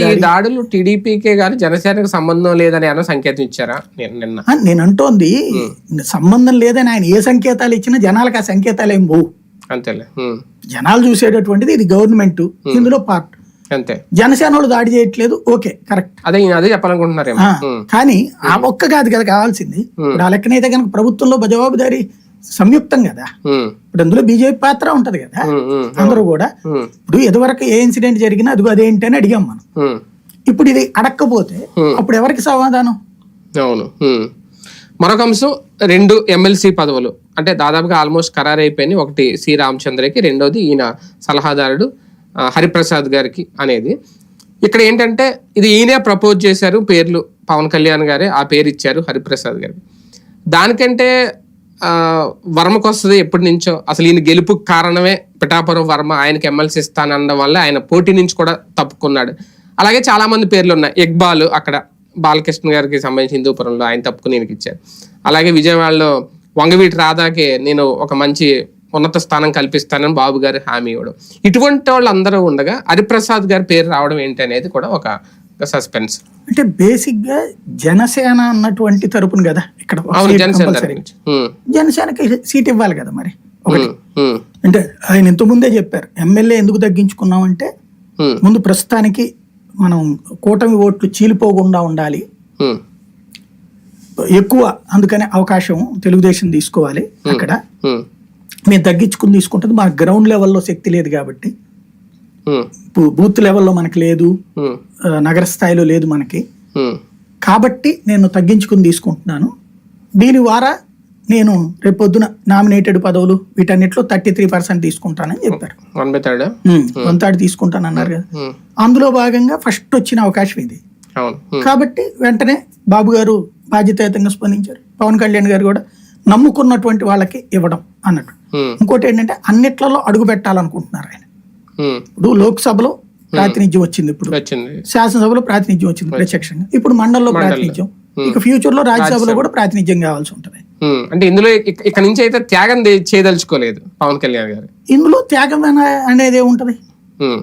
ఈ దాడులు టీడీపీకే గాని జనసేనకు సంబంధం లేదని అన్న సంకేతం ఇచ్చారా? నిన్న- నేను అంటోంది సంబంధం లేదని ఆయన ఏ సంకేతాలు ఇచ్చినా జనాలకు ఆ సంకేతాలు ఏం పోవు. అంతేలే. జనాలు చూసేటటువంటిది ఇది గవర్నమెంట్. ఇందులో పార్ట్. అంతే. జనసేన వాళ్ళు దాడి చేయట్లేదు. Okay correct. అదే అదే చెప్పాలనుకుంటున్నారేమో. ఉమ్, కానీ ఆ ఒక్క కాదు కదా కావాల్సింది. ఇప్పుడు ఆ లెక్కనైతే కనుక ప్రభుత్వంలో జవాబుదారీ సంయుక్తం కదా. ఇప్పుడు అందులో బీజేపీ పాత్ర ఉంటది కదా. అందరూ కూడా ఇప్పుడు ఎదువరకు ఏ ఇన్సిడెంట్ జరిగినా అదిగో అదేంటి అని అడిగాం మనం. ఇప్పుడు ఇది అడక్కపోతే అప్పుడు ఎవరికి సమాధానం? అవును. మరొక అంశం రెండు ఎమ్మెల్సీ పదవులు. అంటే దాదాపుగా ఆల్మోస్ట్ ఖరారు అయిపోయినాయి ఒకటి సి రామచంద్రకి రెండోది ఈయన సలహాదారుడు హరిప్రసాద్ గారికి అనేది. ఇక్కడ ఏంటంటే ఇది ఈయనే ప్రపోజ్ చేశారు పేర్లు. పవన్ కళ్యాణ్ గారే ఆ పేరు ఇచ్చారు హరిప్రసాద్ గారికి. దానికంటే వర్మకు వస్తుంది ఎప్పటి నుంచో. అసలు ఈయన గెలుపు కారణమే పిఠాపురం వర్మ. ఆయనకి ఎమ్మెల్సీ ఇస్తానడం వల్ల ఆయన పోటీ నుంచి కూడా తప్పుకున్నాడు. అలాగే చాలా మంది పేర్లు ఉన్నాయి. ఇక్బాల్ అక్కడ బాలకృష్ణ గారికి సంబంధించి హిందూపురంలో ఆయన తప్పుకుని ఈయనకి ఇచ్చారు. అలాగే విజయవాడలో వంగవీటి రాధాకి నేను ఒక మంచి ఉన్నత స్థానం కల్పిస్తానని బాబు గారు హామీ ఇవ్వడం. ఇటువంటి వాళ్ళందరూ ఉండగా హరిప్రసాద్ గారి పేరు రావడం ఏంటి అనేది కూడా ఒక సస్పెన్స్ అంటే బేసిక్గా జనసేన అన్నటువంటి తరపున కదా ఇక్కడ జనసేనకి సీట్ ఇవ్వాలి కదా మరి? ఒకటి. అంటే ఆయన ఇంత ముందే చెప్పారు ఎమ్మెల్యే ఎందుకు తగ్గించుకున్నామంటే ముందు ప్రస్తుతానికి మనం కూటమి ఓట్లు చీలిపోకుండా ఉండాలి. ఎక్కువ అందుకనే అవకాశం తెలుగుదేశం తీసుకోవాలి అక్కడ. మేము తగ్గించుకుని తీసుకుంటుంది మా గ్రౌండ్ లెవెల్లో శక్తి లేదు కాబట్టి. బూత్ లెవెల్లో మనకి లేదు. ఆ, నగర స్థాయిలో లేదు మనకి. ఉమ్, కాబట్టి నేను తగ్గించుకుని తీసుకుంటున్నాను. దీని ద్వారా నేను రేపొద్దున నామినేటెడ్ పదవులు వీటన్నిటిలో థర్టీ త్రీ పర్సెంట్ తీసుకుంటానని చెప్పారు. వన్ బై థర్డ్ వంతాడు తీసుకుంటాను అన్నారు కదా. అందులో భాగంగా ఫస్ట్ వచ్చిన అవకాశం ఇది. కాబట్టి వెంటనే బాబు గారు బాధ్యతాయుతంగా స్పందించారు. పవన్ కళ్యాణ్ గారు కూడా నమ్ముకున్నటువంటి వాళ్ళకి ఇవ్వడం అన్నట్టు. ఇంకోటి ఏంటంటే అన్నిట్లలో అడుగు పెట్టాలనుకుంటున్నారు ఆయన. ఇప్పుడు లోక్సభలో ప్రాతినిధ్యం వచ్చింది ఇప్పుడు. శాసనసభలో ప్రాతినిధ్యం వచ్చింది ప్రత్యక్షంగా. ఇప్పుడు మండలిలో ప్రాతినిధ్యం. ఇక ఫ్యూచర్లో రాజ్యసభలో కూడా ప్రాతినిధ్యం కావాల్సి ఉంటుంది. అంటే ఇందులో ఇక- ఇక నుంచి అయితే త్యాగం చేయదలుచుకోలేదు పవన్ కళ్యాణ్ గారు. ఇందులో త్యాగం అనే- అనేది ఉమ్,